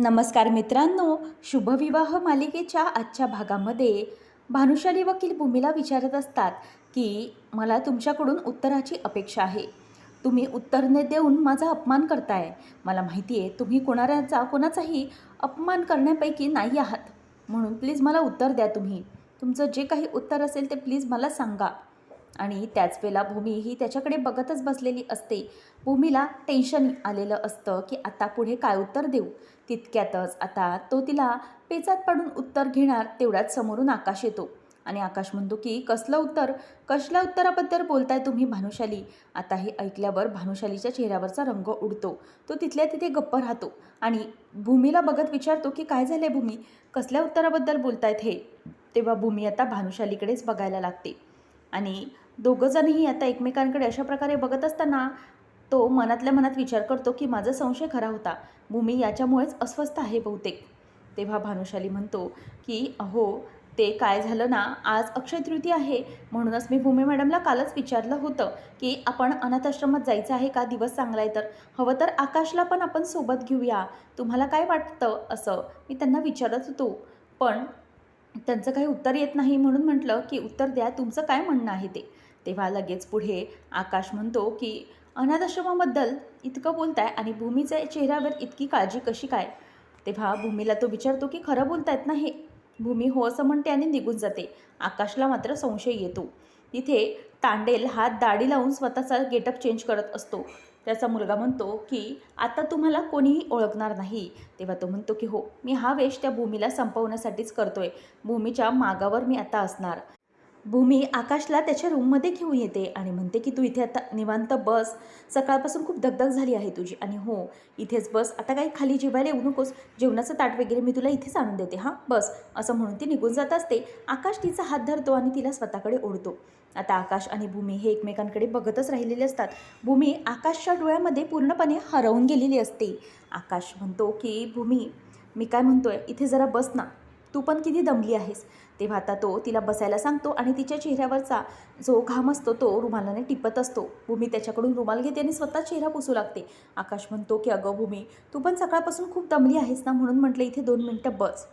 नमस्कार मित्रांनो शुभविवाह मालिकेच्या आजच्या भागामध्ये भानुशाली वकील भूमीला विचारत असतात की मला तुमच्याकडून उत्तराची अपेक्षा आहे. तुम्ही उत्तर न देऊन माझा अपमान करताय. मला माहिती आहे तुम्ही कोणाऱ्याचा कोणाचाही अपमान करण्यापैकी नाही आहात. म्हणून प्लीज मला उत्तर द्या तुम्ही. तुमचं जे काही उत्तर असेल ते प्लीज मला सांगा. आणि त्याच वेळेला भूमी ही त्याच्याकडे बघतच बसलेली असते. भूमीला टेन्शन आलेलं असतं की आता पुढे काय उत्तर देऊ? तितक्यातच आता तो तिला पेचात पाडून उत्तर घेणार तेवढ्याच समोरून आकाश येतो. आणि आकाश म्हणतो की कसलं उत्तर? कसल्या उत्तराबद्दल बोलताय तुम्ही भानुशाली? आता हे ऐकल्यावर भानुशालीच्या चेहऱ्यावरचा रंग उडतो. तो तिथल्या तिथे गप्प राहतो आणि भूमीला बघत विचारतो की काय झालं भूमी? कसल्या उत्तराबद्दल बोलतायत हे? तेव्हा भूमी आता भानुशालीकडेच बघायला लागते. आणि दोघंजणही आता एकमेकांकडे अशा प्रकारे बघत असताना तो मनातल्या मनात विचार करतो की माझा संशय खरा होता. भूमी याच्यामुळेच अस्वस्थ आहे बहुतेक. तेव्हा भानुशाली म्हणतो की अहो ते काय झालं ना? आज अक्षय तृतीय आहे. म्हणूनच मी भूमी मॅडमला कालच विचारलं होतं की आपण अनाथाश्रमात जायचं आहे का? दिवस चांगला आहे तर. हवं तर आकाशला पण आपण सोबत घेऊया. तुम्हाला काय वाटतं? असं मी त्यांना विचारत होतो. पण त्यांचं काही उत्तर येत नाही म्हणून म्हटलं की उत्तर द्या. तुमचं काय म्हणणं आहे ते? तेव्हा लगेच पुढे आकाश म्हणतो की अनाथाश्रमाबद्दल इतकं बोलताय आणि भूमीच्या चेहऱ्यावर इतकी काळजी कशी काय? तेव्हा भूमीला तो विचारतो की खरं बोलतायत ना हे? भूमी हो असं म्हणते आणि निघून जाते. आकाशला मात्र संशय येतो. तिथे तांडेल हात दाढी लावून स्वतःचा गेटअप चेंज करत असतो. त्याचा मुलगा म्हणतो की आता तुम्हाला कोणीही ओळखणार नाही. तेव्हा तो म्हणतो की हो मी हा वेश त्या भूमीला संपवण्यासाठीच करतोय. भूमीच्या मागावर मी आता असणार. भूमी आकाशला त्याच्या रूममध्ये घेऊन येते आणि म्हणते की तू इथे आता निवांत बस. सकाळपासून खूप दगदग झाली आहे तुझी. आणि हो इथेच बस. आता काही खाली जेवायला येऊ नकोस. जेवणाचं ताट वगैरे मी तुला इथेच आणून देते. हां बस. असं म्हणून ती निघून जात असते. आकाश तिचा हात धरतो आणि तिला स्वतःकडे ओढतो. आता आकाश आणि भूमी हे एकमेकांकडे बघतच राहिलेले असतात. भूमी आकाशच्या डोळ्यामध्ये पूर्णपणे हरवून गेलेली असते. आकाश म्हणतो की भूमी मी काय म्हणतोय? इथे जरा बस ना. तू पण किती दमली आहेस? तेव्हा आता तो तिला बसायला सांगतो आणि तिच्या चेहऱ्यावरचा जो घाम असतो तो रुमालाने टिपत असतो. भूमी त्याच्याकडून रुमाल घेते आणि स्वतः चेहरा पुसू लागते. आकाश म्हणतो की अगं भूमी तू पण सकाळपासून खूप दमली आहेस ना? म्हणून म्हटलं इथे दोन मिनटं बस.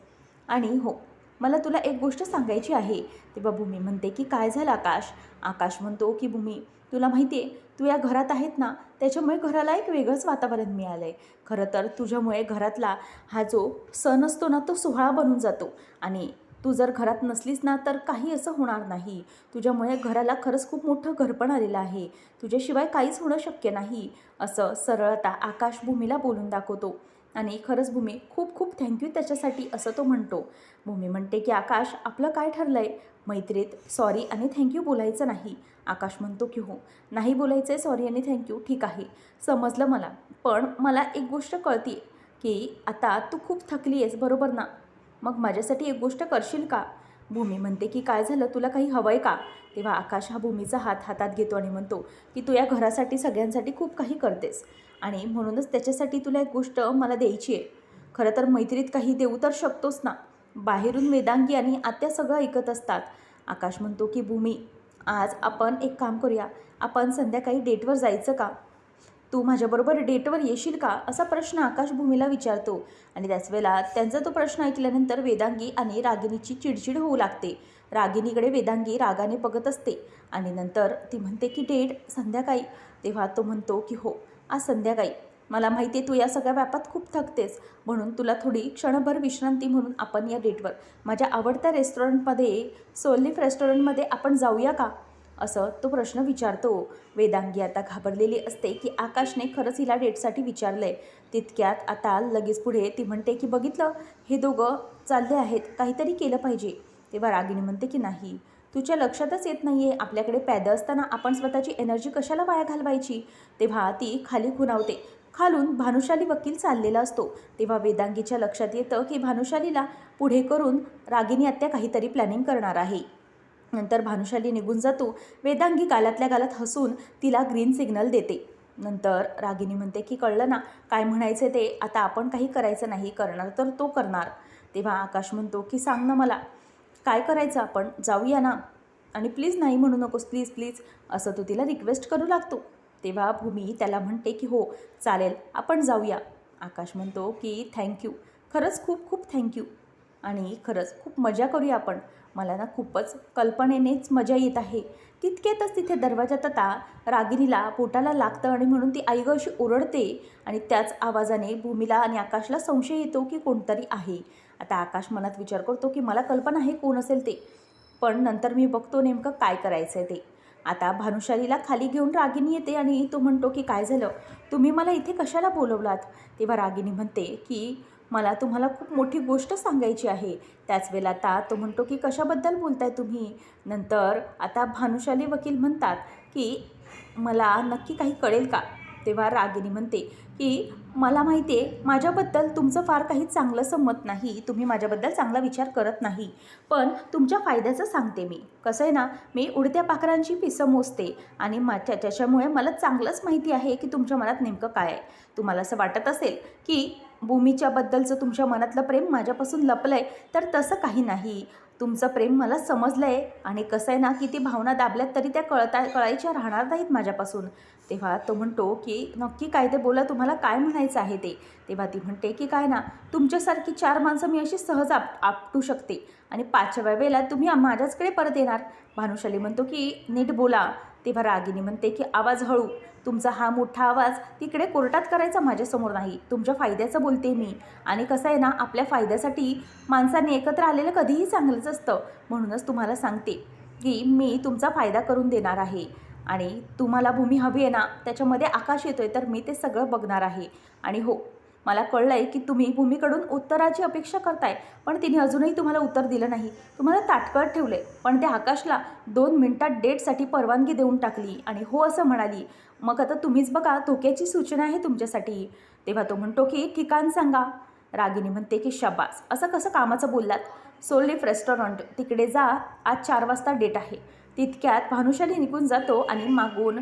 आणि हो मला तुला एक गोष्ट सांगायची आहे. तेव्हा भूमी म्हणते की काय झालं आकाश? आकाश म्हणतो की भूमी तुला माहिती आहे तू या घरात आहेत ना त्याच्यामुळे घराला एक वेगळंच वातावरण मिळालं आहे खरं तर तुझ्यामुळे घरातला हा जो सण असतो ना तो सोहळा बनून जातो. आणि तू जर घरात नसलीस ना तर काही असं होणार नाही. तुझ्यामुळे घराला खरंच खूप मोठं घरपण आलेलं आहे. तुझ्याशिवाय काहीच होणं शक्य नाही. असं सरळता आकाश भूमीला बोलून दाखवतो. आणि खरंच भूमी खूप खूप थँक्यू त्याच्यासाठी असं तो म्हणतो. भूमी म्हणते की आकाश आपलं काय ठरलं आहे मैत्रीत सॉरी आणि थँक्यू बोलायचं नाही. आकाश म्हणतो की हो नाही बोलायचं आहे सॉरी आणि थँक्यू ठीक आहे. समजलं मला. पण मला एक गोष्ट कळती की आता तू खूप थकली आहेस बरोबर ना? मग माझ्यासाठी एक गोष्ट करशील का? भूमी म्हणते की काय झालं? तुला काही हवं आहे का? तेव्हा आकाश हा भूमीचा हात हातात घेतो आणि म्हणतो की तू या घरासाठी सगळ्यांसाठी खूप काही करतेस आणि म्हणूनच त्याच्यासाठी तुला एक गोष्ट मला द्यायची आहे. खरं तर मैत्रीत काही देऊ तर शकतोस ना? बाहेरून वेदांगी आणि आत्या सगळं ऐकत असतात. आकाश म्हणतो की भूमी आज आपण एक काम करूया. आपण संध्याकाळी डेटवर जायचं का? तू माझ्याबरोबर डेटवर येशील का असा प्रश्न आकाशभूमीला विचारतो. आणि त्याच वेळेला त्यांचा तो प्रश्न ऐकल्यानंतर वेदांगी आणि रागिणीची चिडचिड होऊ लागते. रागिणीकडे वेदांगी रागाने बघत असते. आणि नंतर ती म्हणते की डेट संध्याकाळी. तेव्हा तो म्हणतो की हो आज संध्याकाळी. मला माहिती आहे तू या सगळ्या व्यापात खूप थकतेस. म्हणून तुला थोडी क्षणभर विश्रांती म्हणून आपण या डेटवर. माझ्या आवडत्या रेस्टॉरंटमध्ये सोलिफ रेस्टॉरंटमध्ये आपण जाऊया का? असं तो प्रश्न विचारतो. वेदांगी आता घाबरलेली असते की आकाशने खरंच हिला डेटसाठी विचारलं आहे तितक्यात आता लगेच पुढे ती म्हणते की बघितलं हे दोघं चालले आहेत काहीतरी केलं पाहिजे. तेव्हा रागिनी म्हणते की नाही तुझ्या लक्षातच येत नाही आहे आपल्याकडे पॅद असताना आपण स्वतःची एनर्जी कशाला वाया घालवायची? तेव्हा ती खाली खुणावते. खालून भानुशाली वकील चाललेला असतो. तेव्हा वेदांगीच्या लक्षात येतं की भानुशालीला पुढे करून रागिनी आत्या काहीतरी प्लॅनिंग करणार आहे. नंतर भानुशाली निघून जातो. वेदांगी गालातल्या गालात हसून तिला ग्रीन सिग्नल देते. नंतर रागिनी म्हणते की कळलं ना काय म्हणायचं ते? आता आपण काही करायचं नाही करणार तर तो करणार. तेव्हा आकाश म्हणतो की सांग ना मला काय करायचं आपण? जाऊया ना. आणि प्लीज नाही म्हणू नकोस प्लीज प्लीज असं तो तिला रिक्वेस्ट करू लागतो. तेव्हा भूमी त्याला म्हणते की हो चालेल आपण जाऊया. आकाश म्हणतो की थँक्यू खरंच खूप खूप थँक्यू आणि खरंच खूप मजा करूया आपण. मला ना खूपच कल्पनेनेच मजा येत आहे. तितक्यातच तिथे दरवाजात आता रागिनीला पोटाला लागतं आणि म्हणून ती आई अशी ओरडते आणि त्याच आवाजाने भूमीला आणि आकाशला संशय येतो की कोणतरी आहे. आता आकाश मनात विचार करतो की मला कल्पना आहे कोण असेल ते. पण नंतर मी बघतो नेमकं काय करायचं आहे ते. आता भानुशालीला खाली घेऊन रागिनी येते आणि तो म्हणतो की काय झालं? तुम्ही मला इथे कशाला बोलवलात? तेव्हा रागिनी म्हणते की मला तुम्हाला खूप मोठी गोष्ट सांगायची आहे. त्याच वेळेला आता तो म्हणतो की कशाबद्दल बोलताय तुम्ही? नंतर आता भानुशाली वकील म्हणतात की मला नक्की काही कळेल का? तेव्हा रागिनी म्हणते की मला माहिती आहे माझ्याबद्दल तुमचं फार काही चांगलं संमत नाही. तुम्ही माझ्याबद्दल चांगला विचार करत नाही. पण तुमच्या फायद्याचं सांगते मी. कसं आहे ना मी उडत्या पाखरांची पिसं मोजते आणि मा त्याच्यामुळे मला चांगलंच माहिती आहे की तुमच्या मनात नेमकं काय आहे. तुम्हाला असं वाटत असेल की भूमीच्याबद्दलचं तुमच्या मनातलं प्रेम माझ्यापासून लपलं आहे तर तसं काही नाही. तुमचं प्रेम मला समजलं आहे आणि कसं आहे ना किती भावना दाबल्यात तरी त्या कळता कळायच्या राहणार नाहीत माझ्यापासून. तेव्हा तो म्हणतो की नक्की काय ते बोला तुम्हाला काय म्हणायचं आहे ते? तेव्हा ती म्हणते की काय ना तुमच्यासारखी चार माणसं मी अशी सहज आप आपटू शकते आणि पाचव्या वेळेला तुम्ही माझ्याचकडे परत येणार. भानुशाली म्हणतो की नीट बोला. तेव्हा रागिनी म्हणते की आवाज हळू. तुमचा हा मोठा आवाज तिकडे कोर्टात करायचा माझ्यासमोर नाही. तुमच्या फायद्याचं बोलते मी. आणि कसं आहे ना आपल्या फायद्यासाठी माणसाने एकत्र आलेलं कधीही चांगलंच असतं. म्हणूनच तुम्हाला सांगते की मी तुमचा फायदा करून देणार आहे. आणि तुम्हाला भूमी हवी आहे ना त्याच्यामध्ये आकाश येतोय तर मी ते सगळं बघणार आहे. आणि हो मला कळलं आहे की तुम्ही भूमीकडून उत्तराची अपेक्षा करताय पण तिने अजूनही तुम्हाला उत्तर दिलं नाही. तुम्हाला ताटकळत ठेवले पण त्या आकाशला दोन मिनटात डेटसाठी परवानगी देऊन टाकली आणि हो असं म्हणाली मग आता तुम्हीच बघा धोक्याची सूचना आहे तुमच्यासाठी. तेव्हा तो म्हणतो की ठिकाण सांगा. रागिनी म्हणते की शबास असं कसं कामाचं बोललात? सोललिफ रेस्टॉरंट तिकडे जा आज चार वाजता डेट आहे. तितक्यात भानुशाली निघून जातो आणि मागून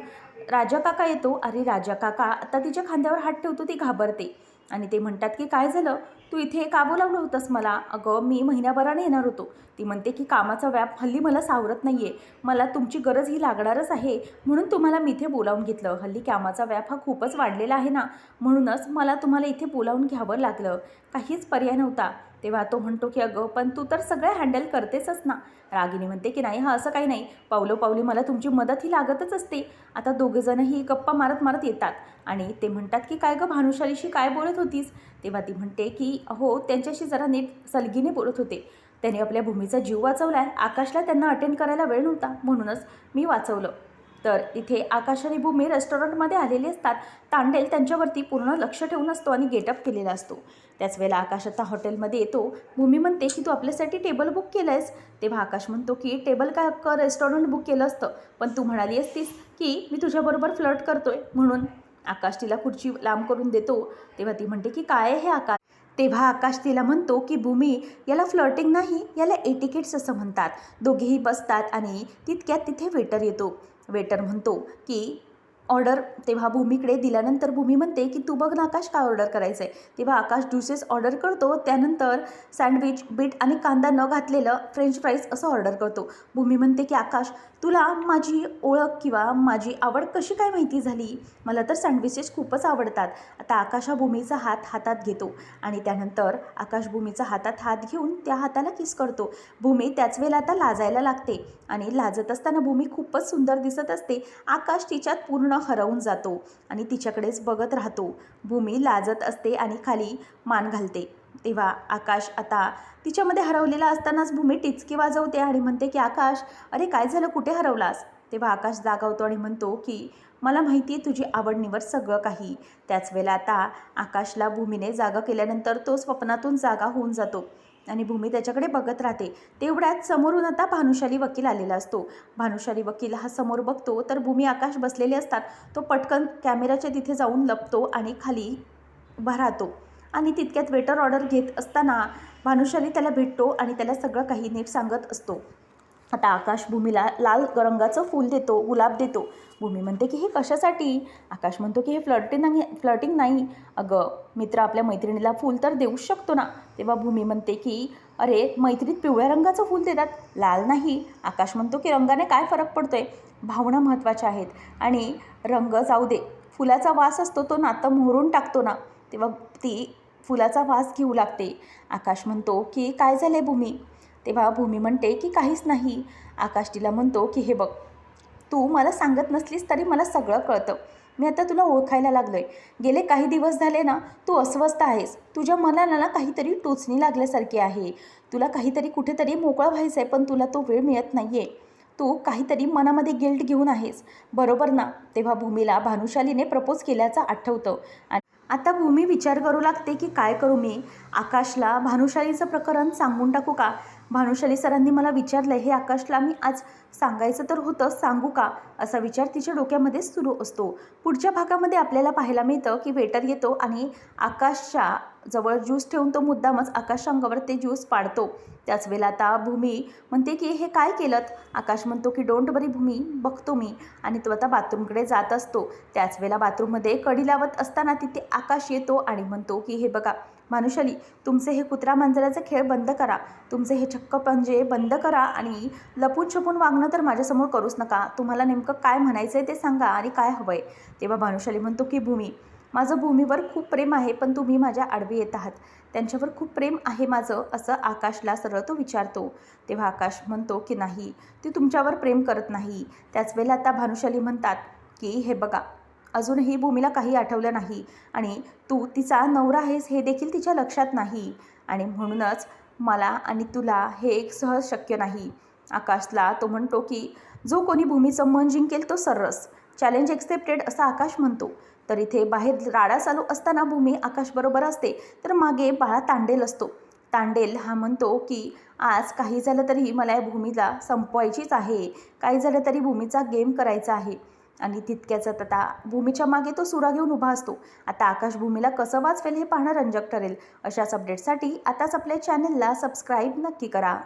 राजा काका येतो. अरे राजा काका आता तिच्या खांद्यावर हात ठेवतो ती घाबरते. आणि ते म्हणतात की काय झालं? तू इथे का बोलावलं होतंस मला? अगं मी महिन्याभराने येणार होतो. ती म्हणते की कामाचा व्याप हल्ली मला सावरत नाही आहे मला तुमची गरज ही लागणारच आहे. म्हणून तुम्हाला मी इथे बोलावून घेतलं. हल्ली कामाचा व्याप हा खूपच वाढलेला आहे ना. म्हणूनच मला तुम्हाला इथे बोलावून घ्यावं लागलं. काहीच पर्याय नव्हता. तेव्हा तो म्हणतो की अगं पण तू तर सगळं हँडल करतेचच ना. रागिनी म्हणते की नाही हा असं काही नाही. पावलो पावली मला तुमची मदत ही लागतच असते. आता दोघेजणही गप्पा मारत मारत येतात. आणि ते म्हणतात की काय गं भानुशालीशी काय बोलत होतीस? तेव्हा ती म्हणते की हो त्यांच्याशी जरा नीट सलगीने बोलत होते. त्याने आपल्या भूमीचा जीव वाचवला आहे आकाशला त्यांना अटेंड करायला वेळ नव्हता. म्हणूनच मी वाचवलं. तर इथे आकाश आणि भूमी रेस्टॉरंटमध्ये आलेले असतात. तांडेल त्यांच्यावरती पूर्ण लक्ष ठेवून असतो आणि गेटअप केलेला असतो. त्याच वेळेला आकाश आता हॉटेलमध्ये येतो. भूमी म्हणते की तू आपल्यासाठी टेबल बुक केलं आहेस तेव्हा आकाश म्हणतो की टेबल काय रेस्टॉरंट बुक केलं असतं. पण तू म्हणाली असतीस की मी तुझ्याबरोबर फ्लर्ट करतोय. म्हणून आकाश तिला खुर्ची लांब करून देतो. तेव्हा ती म्हणते की काय आहे हे आकाश? तेव्हा आकाश तिला म्हणतो की भूमी याला फ्लर्टिंग नाही याला एटिकेट्स असं म्हणतात. दोघेही बसतात आणि तितक्यात तिथे वेटर येतो. वेटर म्हणतो की ऑर्डर तेव्हा भूमीकडे दिल्यानंतर भूमी म्हणते की तू बघ ना आकाश काय ऑर्डर करायचं आहे तेव्हा आकाश ज्युसेस ऑर्डर करतो त्यानंतर सँडविच बीट आणि कांदा न घातलेलं फ्रेंच फ्राईज असं ऑर्डर करतो. भूमी म्हणते की आकाश तुला माझी ओळख किंवा माझी आवड कशी काय माहिती झाली? मला तर सँडविचेस खूपच आवडतात. आता आकाशाभूमीचा हात हातात घेतो आणि त्यानंतर आकाशभूमीचा हातात हात घेऊन त्या हाताला किस करतो? भूमी त्याच वेळेला आता लाजायला लागते आणि लाजत असताना भूमी खूपच सुंदर दिसत असते. आकाश तिच्यात पूर्ण हरवून जातो आणि तिच्याकडेच बघत राहतो. भूमी लाजत असते आणि खाली मान घालते. तेव्हा आकाश आता तिच्यामध्ये हरवलेला असतानाच भूमी टिचकी वाजवते आणि म्हणते की आकाश अरे काय झालं? कुठे हरवलास? तेव्हा आकाश जागा होतो आणि म्हणतो की मला माहिती आहे तुझी आवड निवड सगळं काही. त्याच वेळेला आता आकाशला भूमीने जागा केल्यानंतर तो स्वप्नातून जागा होऊन जातो आणि भूमी त्याच्याकडे बघत राहते. तेवढ्यात समोरून आता भानुशाली वकील आलेला असतो. भानुशाली वकील हा समोर बघतो तर भूमी आकाश बसलेले असतात. तो पटकन कॅमेऱ्याच्या तिथे जाऊन लपतो आणि खाली उभा राहतो. आणि तितक्यात वेटर ऑर्डर घेत असताना भानुशाली त्याला भेटतो आणि त्याला सगळं काही नीट सांगत असतो. आता आकाश भूमीला लाल रंगाचं फूल देतो गुलाब देतो. भूमी म्हणते की हे कशासाठी? आकाश म्हणतो की हे फ्लर्टिंग नाही फ्लर्टिंग नाही. अगं मित्र आपल्या मैत्रिणीला फूल तर देऊच शकतो ना. तेव्हा भूमी म्हणते की अरे मैत्रीत पिवळ्या रंगाचं फूल देतात लाल नाही. आकाश म्हणतो की रंगाने काय फरक पडतो आहे भावना महत्त्वाच्या आहेत. आणि रंग जाऊ दे फुलाचा वास असतो तो नातं मोहरून टाकतो ना. तेव्हा ती फुलाचा वास घेऊ लागते. आकाश म्हणतो की काय झालं आहे भूमी? तेव्हा भूमी म्हणते की काहीच नाही. आकाश तिला म्हणतो की हे बघ तू मला सांगत नसलीस तरी मला सगळं कळतं. मी आता तुला ओळखायला लागलो आहे गेले काही दिवस झाले ना तू अस्वस्थ आहेस. तुझ्या मनाला ना काहीतरी टोचणी लागल्यासारखी आहे. तुला काहीतरी कुठेतरी मोकळं व्हायचं आहे पण तुला तो वेळ मिळत नाही आहे तू काहीतरी मनामध्ये गिल्ट घेऊन आहेस. बरोबर ना? तेव्हा भूमीला भानुशालीने प्रपोज केल्याचं आठवतं. आता भूमी विचार करू लागते की काय करू मी? आकाशला भानुशालीचं प्रकरण सांगून टाकू का? भानुशाली सरांनी मला विचारलं हे आकाशला मी आज सांगायचं तर होतं सांगू का? असा विचार तिच्या डोक्यामध्ये सुरू असतो. पुढच्या भागामध्ये आपल्याला पाहायला मिळतं की वेटर येतो आणि आकाशच्या जवळ ज्यूस ठेवून तो मुद्दामच आकाश अंगावर ते ज्यूस पाडतो. त्याच वेळेला आता भूमी म्हणते की हे काय केलं आकाश म्हणतो की डोंट बरी भूमी बघतो मी. आणि तो आता बाथरूमकडे जात असतो. त्याच वेळेला बाथरूममध्ये कडी लावत असताना तिथे आकाश येतो आणि म्हणतो की हे बघा मानुषाली तुमचे हे कुत्रा मांजराचे खेळ बंद करा. तुमचे हे छक्क पंजे बंद करा आणि लपून छपून वागणं तर माझ्यासमोर करूच नका. तुम्हाला नेमकं काय म्हणायचं आहे ते सांगा आणि काय हवं आहे तेव्हा भानुशाली म्हणतो की भूमी माझं भूमीवर खूप प्रेम आहे पण तुम्ही माझ्या आडवे येत आहात. त्यांच्यावर खूप प्रेम आहे माझं असं आकाशला सरळ तो विचारतो. तेव्हा आकाश म्हणतो की नाही ती तुमच्यावर प्रेम करत नाही. त्याच वेळेला आता भानुशाली म्हणतात की हे बघा अजूनही भूमीला काही आठवलं नाही आणि तू तिचा नवरा आहेस हे देखील तिच्या लक्षात नाही. आणि म्हणूनच मला आणि तुला हे एक सहज शक्य नाही. आकाशला तो म्हणतो की जो कोणी भूमीचं मन जिंकेल तो सर्रस चॅलेंज एक्सेप्टेड असं आकाश म्हणतो. तर इथे बाहेर राडा चालू असताना भूमी आकाशबरोबर असते तर मागे बाळा तांडेल असतो. तांडेल हा म्हणतो की आज काही झालं तरी मला या भूमीला संपवायचीच आहे. काही झालं तरी भूमीचा गेम करायचा आहे. आणि तितक्याच आता भूमीच्या मागे तो सुरा घेऊन उभा असतो. आता आकाश भूमीला कसं वाचवेल हे पाहणं रंजक ठरेल. अशाच अपडेटसाठी आताच आपल्या चॅनलला सबस्क्राईब नक्की करा.